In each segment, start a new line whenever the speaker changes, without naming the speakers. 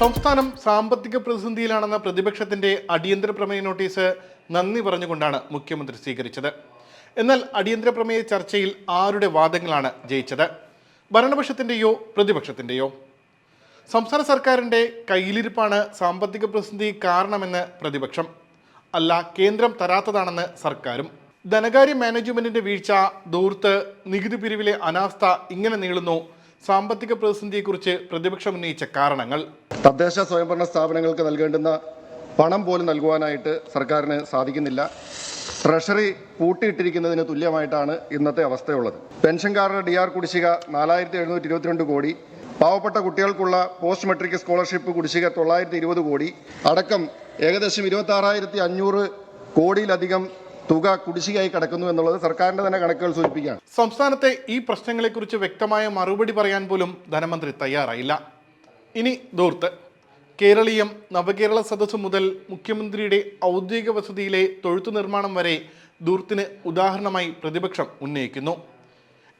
സംസ്ഥാനം സാമ്പത്തിക പ്രതിസന്ധിയിലാണെന്ന പ്രതിപക്ഷത്തിന്റെ അടിയന്തര പ്രമേയ നോട്ടീസ് നന്ദി പറഞ്ഞുകൊണ്ടാണ് മുഖ്യമന്ത്രി സ്വീകരിച്ചത്. എന്നാൽ അടിയന്തര പ്രമേയ ചർച്ചയിൽ ആരുടെ വാദങ്ങളാണ് ജയിച്ചത്? ഭരണപക്ഷത്തിന്റെയോ പ്രതിപക്ഷത്തിന്റെയോ സംസ്ഥാന സർക്കാരിന്റെ കയ്യിലിരിപ്പാണ് സാമ്പത്തിക പ്രതിസന്ധി കാരണമെന്ന് പ്രതിപക്ഷം. അല്ല കേന്ദ്രം തരാത്തതാണെന്ന് സർക്കാരും. ധനകാര്യ മാനേജ്മെന്റിന്റെ വീഴ്ച ദൂർത്ത് നികുതി പിരിവിലെ അനാസ്ഥ ഇങ്ങനെ നീളുന്നു സാമ്പത്തിക പ്രതിസന്ധിയെക്കുറിച്ച് പ്രതിപക്ഷം ഉന്നയിച്ച കാരണങ്ങൾ.
തദ്ദേശ സ്വയംഭരണ സ്ഥാപനങ്ങൾക്ക് നൽകേണ്ടുന്ന പണം പോലും നൽകുവാനായിട്ട് സർക്കാരിന് സാധിക്കുന്നില്ല. ട്രഷറി പൂട്ടിയിട്ടിരിക്കുന്നതിന് തുല്യമായിട്ടാണ് ഇന്നത്തെ അവസ്ഥയുള്ളത്. പെൻഷൻകാരുടെ ഡി ആർ കുടിശ്ശിക നാലായിരത്തി എഴുന്നൂറ്റി ഇരുപത്തിരണ്ട് കോടി. പാവപ്പെട്ട കുട്ടികൾക്കുള്ള പോസ്റ്റ് മെട്രിക് സ്കോളർഷിപ്പ് കുടിശ്ശിക തൊള്ളായിരത്തി ഇരുപത് കോടി. അടക്കം ഏകദേശം ഇരുപത്തി ആറായിരത്തി അഞ്ഞൂറ് കോടിയിലധികം തുക കുടിശ്ശികയായി കിടക്കുന്നു എന്നുള്ളത് സർക്കാരിന്റെ തന്നെ കണക്കുകൾ സൂചിപ്പിക്കുകയാണ്.
സംസ്ഥാനത്തെ ഈ പ്രശ്നങ്ങളെക്കുറിച്ച് വ്യക്തമായ മറുപടി പറയാൻ പോലും ധനമന്ത്രി തയ്യാറായില്ല. ഇനി ദൂർത്ത് കേരളീയം നവകേരള സദസ്സ് മുതൽ മുഖ്യമന്ത്രിയുടെ ഔദ്യോഗിക വസതിയിലെ തൊഴുത്തു നിർമ്മാണം വരെ ദൂർത്തിന് ഉദാഹരണമായി പ്രതിപക്ഷം ഉന്നയിക്കുന്നു.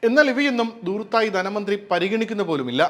എന്നാൽ ഇവയൊന്നും ദൂർത്തായി ധനമന്ത്രി പരിഗണിക്കുന്ന പോലുമില്ല.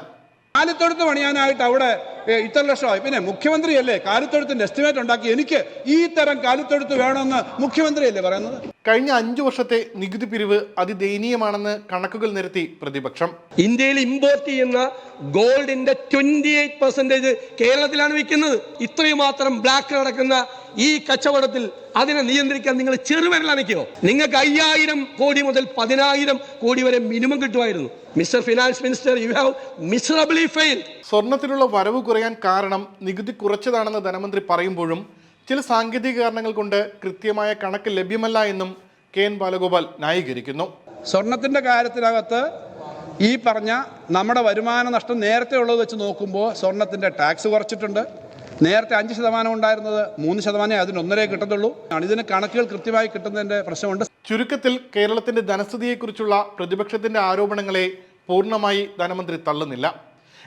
കാലിത്തൊഴുത്ത് പണിയാനായിട്ട് അവിടെ ഇത്ര ലക്ഷമായി പിന്നെ മുഖ്യമന്ത്രിയല്ലേ കാലിത്തൊഴുത്തിന്റെ എസ്റ്റിമേറ്റ് ഉണ്ടാക്കി? എനിക്ക് ഈ തരം കാലിത്തൊഴുത്ത് വേണമെന്ന് മുഖ്യമന്ത്രിയല്ലേ പറയുന്നത്?
കഴിഞ്ഞ അഞ്ചു വർഷത്തെ നികുതി പിരിവ് അതിദയനീയമാണെന്ന് കണക്കുകൾ നിരത്തി പ്രതിപക്ഷം.
ഇന്ത്യയിൽ ഇമ്പോർട്ട് ചെയ്യുന്ന ഗോൾഡിന്റെ ട്വന്റി എയ്റ്റ് പെർസെന്റേജ് കേരളത്തിലാണ് വിൽക്കുന്നത്. ഇത്രയും മാത്രം ബ്ലാക്ക് നടക്കുന്ന ഈ കച്ചവടത്തിൽ അതിനെ നിയന്ത്രിക്കാൻ നിങ്ങൾ ചെറുവിരലനയ്ക്കോ നിങ്ങൾക്ക് അയ്യായിരം കോടി മുതൽ പതിനായിരം കോടി വരെ മിനിമം കിട്ടുമായിരുന്നു. Mister finance minister you have miserably fail
സ്വർണത്തിലുള്ള വരവ് കുറയാൻ കാരണം നികുതി കുറച്ചതാണെന്ന് ധനമന്ത്രി പറയുമ്പോഴും ചില സാങ്കേതിക കാരണങ്ങൾ കൊണ്ട് കൃത്യമായ കണക്ക് ലഭ്യമല്ല എന്നും കെ എൻ ബാലഗോപാൽ ന്യായീകരിക്കുന്നു.
സ്വർണത്തിന്റെ കാര്യത്തിനകത്ത് ഈ പറഞ്ഞ നമ്മുടെ വരുമാന നഷ്ടം നേരത്തെ ഉള്ളത് വെച്ച് നോക്കുമ്പോൾ സ്വർണത്തിന്റെ ടാക്സ് കുറച്ചിട്ടുണ്ട്. നേരത്തെ അഞ്ച് ശതമാനം ഉണ്ടായിരുന്നത് മൂന്ന് ശതമാനമേ അതിന് ഒന്നരേ കിട്ടത്തുള്ളൂ. ഇതിന് കണക്കുകൾ കൃത്യമായി കിട്ടുന്നതിന്റെ പ്രശ്നമുണ്ട്.
ചുരുക്കത്തിൽ കേരളത്തിന്റെ ധനസ്ഥിതിയെക്കുറിച്ചുള്ള പ്രതിപക്ഷത്തിന്റെ ആരോപണങ്ങളെ പൂർണമായി ധനമന്ത്രി തള്ളുന്നില്ല.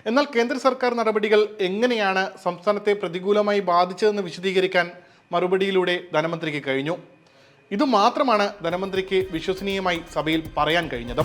എന്നാൽ കേന്ദ്ര സർക്കാർ നടപടികൾ എങ്ങനെയാണ് സംസ്ഥാനത്തെ പ്രതികൂലമായി ബാധിച്ചതെന്ന് വിശദീകരിക്കാൻ മറുപടിയിലൂടെ ധനമന്ത്രിക്ക് കഴിഞ്ഞു. ഇതുമാത്രമാണ് ധനമന്ത്രിക്ക് വിശ്വസനീയമായി സഭയിൽ പറയാൻ കഴിഞ്ഞത്.